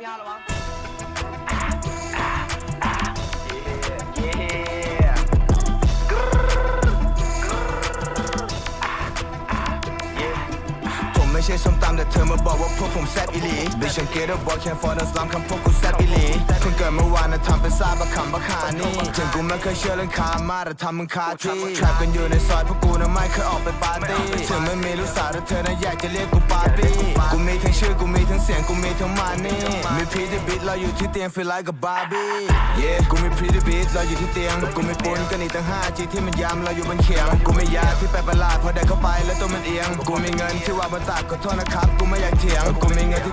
พี่อาร์ระวังผมไม่ใช่ส้มตำแต่เธอมาบอกว่าพวกผมแซ่บอีหลี Bitch I'm get up boy can't fall in slum คำพวกกูแซ่บอี หลีเกิดเมื่อวานนะทำเป็นซาบะคำบะขานี่ถึงกูไม่เคยเชื่อเรื่องคามาแต่ทำมึงคาที่ Trap กันอยู่ในซอยพวกกูนะไม่เคยออกไปปาร์ตี้ถึงไม่มีลูกสาวแต่เธอนะอยากจะเรียกกูปาร์ตี้กูมีทั้งชื่อกูมีทั้งเสียงกูมีทั้งมานี่มีพีที่บิดเราอยู่ที่เตียง feel like a Barbie Yeah กูมีพีที่บิดเราอยู่ที่เตียงกูมีปูนกันอีกตั้ง 5G ที่มันยำเราอยู่บนเขียงกูไม่ยาที่แปลกประหลาดพอได้เข้าไปแล้วตัวมันเอียงกูมีเงินที่วางบนตักขอโทษนะครับกูไม่อยากเถียง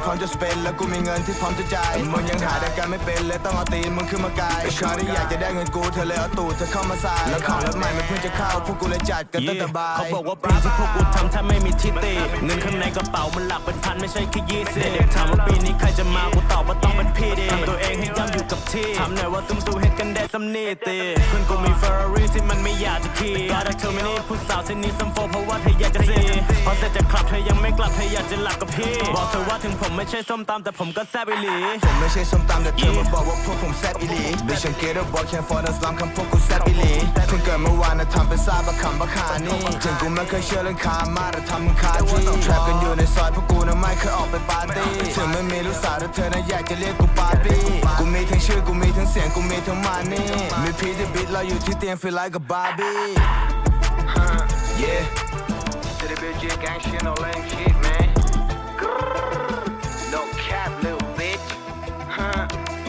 พร้อมจะสเปนแล้วกูมีเงินที่พร้อมจะจ่ายมึงยังหาได้กันไม่เป็นเลยต้องเอาตีนมึงขึ้นมากายไอ้ชาที่อยากจะได้เงินกูเธอเลยเอาตูดเธอเข้ามาใส่แล้วของรถใหม่มันเพิ่งจะเข้าพวกกูเลยจัดกันตั้งแต่บ่ายเขาบอกว่าปีที่พวกกูทำถ้าไม่มีทิติเงินข้างในกระเป๋ามันหลักเป็นพันไม่ใช่แค่ยี่สิบเด็กถามว่าปีนี้ใครจะมากูตอบว่าต้องเป็นพี่ดิทำตัวเองให้ย่ำอยู่กับที่ทำหน่อยว่าซึมซูเฮ็ดกันได้สำนีตีเพื่อนกูมีเฟอร์รารี่ที่มันไม่อยากจะขี่ก็ได้เธอไม่นี่ผู้สาวเส้นนี้ซัมโฟเพราะว่าเธออยากจะซี ไม่กลับเธออยากจะหลับกับพี่ บอกเธอว่าถึงผมไม่ใช่ส้มตำแต่ผมก็แซ่บอีหลี ผมไม่ใช่ส้มตำแต่เธอมาบอกว่าพวกผมแซ่บอีหลี Bitch I'm get up boy can't fall in slum คำพวกกูแซ่บอีหลีเพิ่งเกิดเมื่อวานนะทำเป็นซาบะคำบะขานี่ถึงกูไม่เคยเชื่อเรื่องคามาแต่ทำมึงคาที่ Trap กันอยู่ในซอยพวกกูนะไม่เคยออกไปปาร์ตี้ถึงไม่มีลูกสาวแต่เธอนะอยากจะเรียกกูปาร์ตี้กูมีทั้งชื่อกูมีทั้งเสียงกูมีทั้งมานี่มีพีที่บิดเราอยู่ที่เตียง feel like a Barbie Yeah To the bitch, gang shit, no lame shit, man.